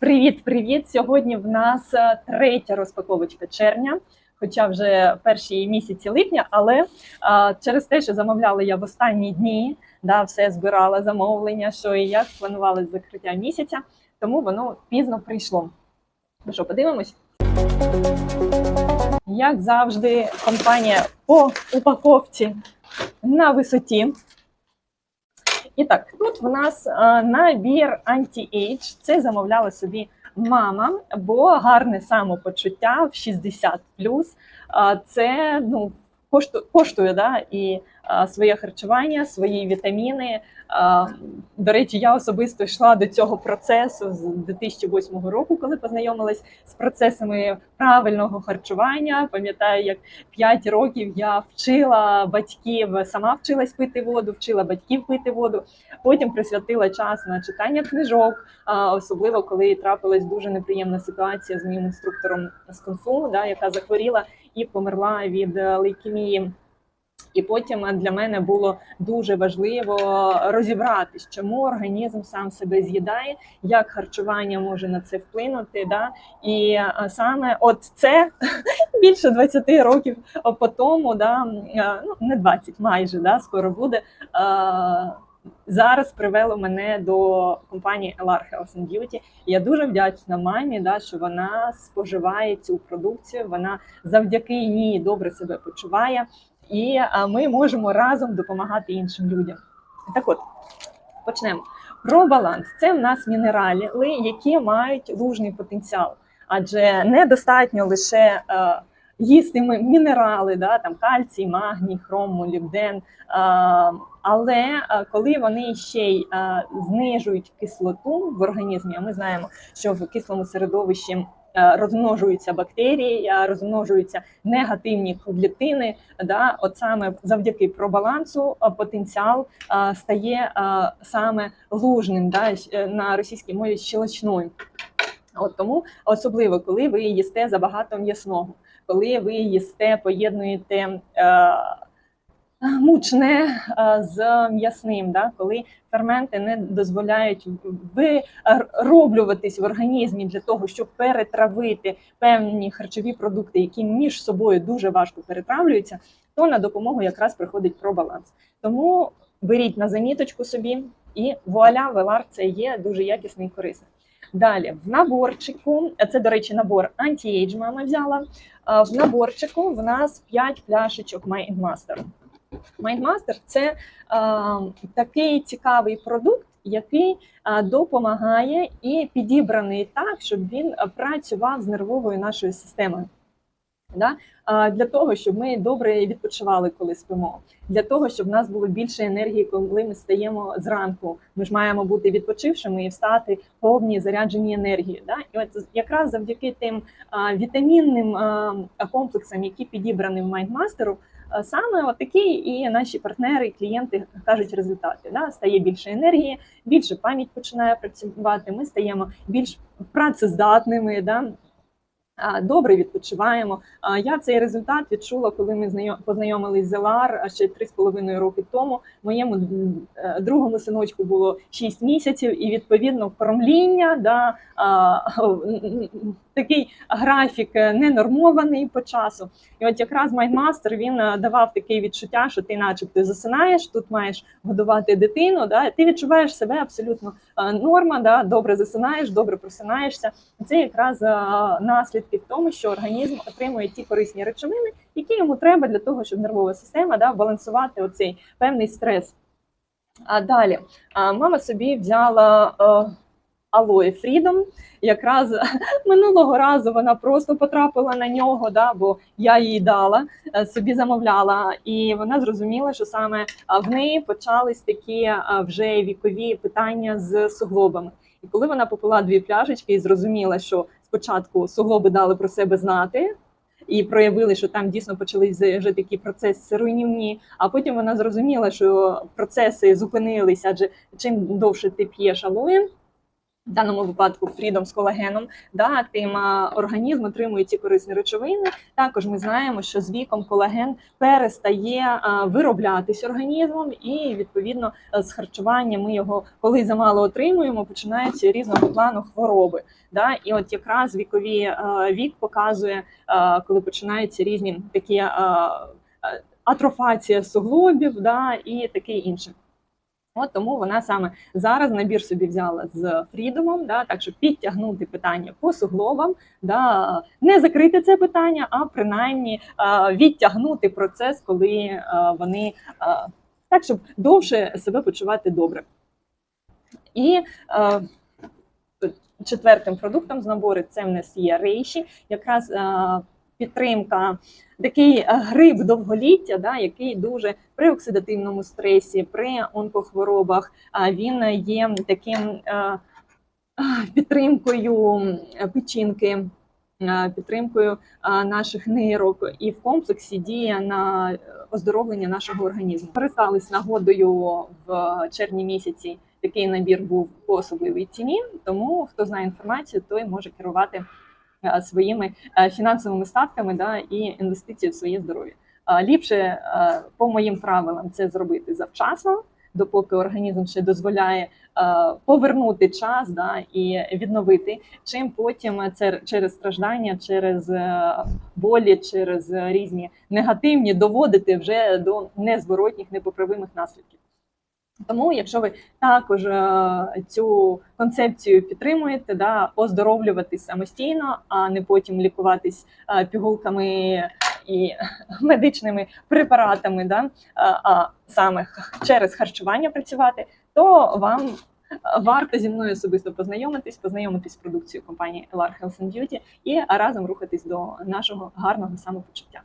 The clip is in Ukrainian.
Привіт-привіт! Сьогодні в нас е, третя розпаковочка червня, хоча вже перші місяці липня, але а, через те, що замовляла я в останні дні, да, все збирала замовлення, що і як планували закриття місяця, тому воно пізно прийшло. Ну що, подивимось? Як завжди, компанія по упаковці на висоті. І так, тут в нас а, набір анті-ейдж. Це замовляла собі мама, бо гарне самопочуття в 60 А, Це ну, коштує, коштує да, і своє харчування, свої вітаміни. До речі, я особисто йшла до цього процесу з 2008 року, коли познайомилась з процесами правильного харчування. Пам'ятаю, як 5 років я вчила батьків, сама вчилась пити воду, вчила батьків пити воду. Потім присвятила час на читання книжок, особливо коли трапилась дуже неприємна ситуація з моїм інструктором з кунг-фу, да, яка захворіла і померла від е, лейкемії. І потім для мене було дуже важливо розібратись, чому організм сам себе з'їдає, як харчування може на це вплинути. Да? І саме от це більше 20 років по тому, да, ну не 20, майже да, скоро буде. Зараз привело мене до компанії LR Health and Beauty. Я дуже вдячна мамі, да, що вона споживає цю продукцію. Вона завдяки ній добре себе почуває, і ми можемо разом допомагати іншим людям. Так от почнемо. Про баланс це в нас мінерали, які мають лужний потенціал, адже недостатньо лише. Е, Їсти ми мінерали, да, там кальцій, магній, хром, молібден. А, але коли вони ще й а, знижують кислоту в організмі, а ми знаємо, що в кислому середовищі розмножуються бактерії, розмножуються негативні клітини, да, от саме завдяки пробалансу потенціал стає саме лужним да, на російській мові щелочною. От тому особливо, коли ви їсте забагато м'ясного коли ви їсте, поєднуєте е, мучне з м'ясним, да? коли ферменти не дозволяють вироблюватись в організмі для того, щоб перетравити певні харчові продукти, які між собою дуже важко перетравлюються, то на допомогу якраз приходить пробаланс. Тому беріть на заміточку собі, і вуаля, велар це є дуже якісний і корисний. Далі в наборчику, це, до речі, набор Anti-Age мама взяла. В наборчику в нас 5 пляшечок Mindmaster. Mindmaster – це а, такий цікавий продукт, який а, допомагає і підібраний так, щоб він працював з нервовою нашою системою. Да? Для того, щоб ми добре відпочивали, коли спимо, для того, щоб в нас було більше енергії, коли ми стаємо зранку. Ми ж маємо бути відпочившими і встати повні заряджені енергії. Да? І от якраз завдяки тим вітамінним комплексам, які підібрані в майндмастеру, саме от такі і наші партнери, і клієнти кажуть результати. Да? Стає більше енергії, більше пам'ять починає працювати. Ми стаємо більш працездатними. Да? Добре відпочиваємо. Я цей результат відчула, коли ми познайомились з ЛАР ще 3,5 роки тому. Моєму е, другому синочку було 6 місяців, і відповідно кормління, да, такий графік е, ненормований по часу. І от якраз майнмастер він е, давав таке відчуття, що ти, начебто, засинаєш, тут маєш годувати дитину. Да, Ти відчуваєш себе абсолютно норма, да, добре засинаєш, добре просинаєшся. Це якраз наслідки в тому, що організм отримує ті корисні речовини, які йому треба для того, щоб нервова система да, балансувати оцей певний стрес. А далі мама собі взяла Алоє Фрідом. Якраз минулого разу вона просто потрапила на нього, да, бо я їй дала, е, собі замовляла, і вона зрозуміла, що саме в неї почались такі вже вікові питання з суглобами. І коли вона попила дві пляшечки і зрозуміла, що спочатку суглоби дали про себе знати. І проявили, що там дійсно почалися вже такі процеси руйнівні. А потім вона зрозуміла, що процеси зупинилися, адже чим довше ти п'єш алоїн, в даному випадку Freedom з колагеном, да, тим організм отримує ці корисні речовини. Також ми знаємо, що з віком колаген перестає а, вироблятись організмом, і відповідно е, з харчування ми його, коли замало отримуємо, починаються різного плану хвороби. Да? І от якраз вікові е, вік показує, е, коли починаються різні такі е, е, атрофація суглобів, да, і таке інше. От тому вона саме зараз набір собі взяла з фрідомом, да, так щоб підтягнути питання по суглобам, да, не закрити це питання, а принаймні відтягнути процес, коли вони так, щоб довше себе почувати добре. І четвертим продуктом з набору це в нас є рейші, якраз підтримка, такий е, гриб довголіття, да, який дуже при оксидативному стресі, при онкохворобах, він є таким е, підтримкою печінки. е, Підтримкою наших нейрок і в комплексі діє на оздоровлення нашого організму. Користались нагодою в червні місяці. Такий набір був по особливій ціні. Тому хто знає інформацію, той може керувати своїми е, фінансовими статками да, і інвестиції в своє здоров'я. Е, Ліпше е, по моїм правилам це зробити завчасно, допоки організм ще дозволяє е, повернути час да, і відновити. Чим потім це через страждання, через е, болі, через різні негативні доводити вже до незворотніх, непоправимих наслідків. Тому, якщо ви також е, цю концепцію підтримуєте, да, оздоровлюватись самостійно, а не потім лікуватись е, пігулками і медичними препаратами, да, е, а саме через харчування працювати, то вам варто зі мною особисто познайомитись, познайомитись з продукцією компанії LR Health and Beauty і разом рухатись до нашого гарного самопочуття.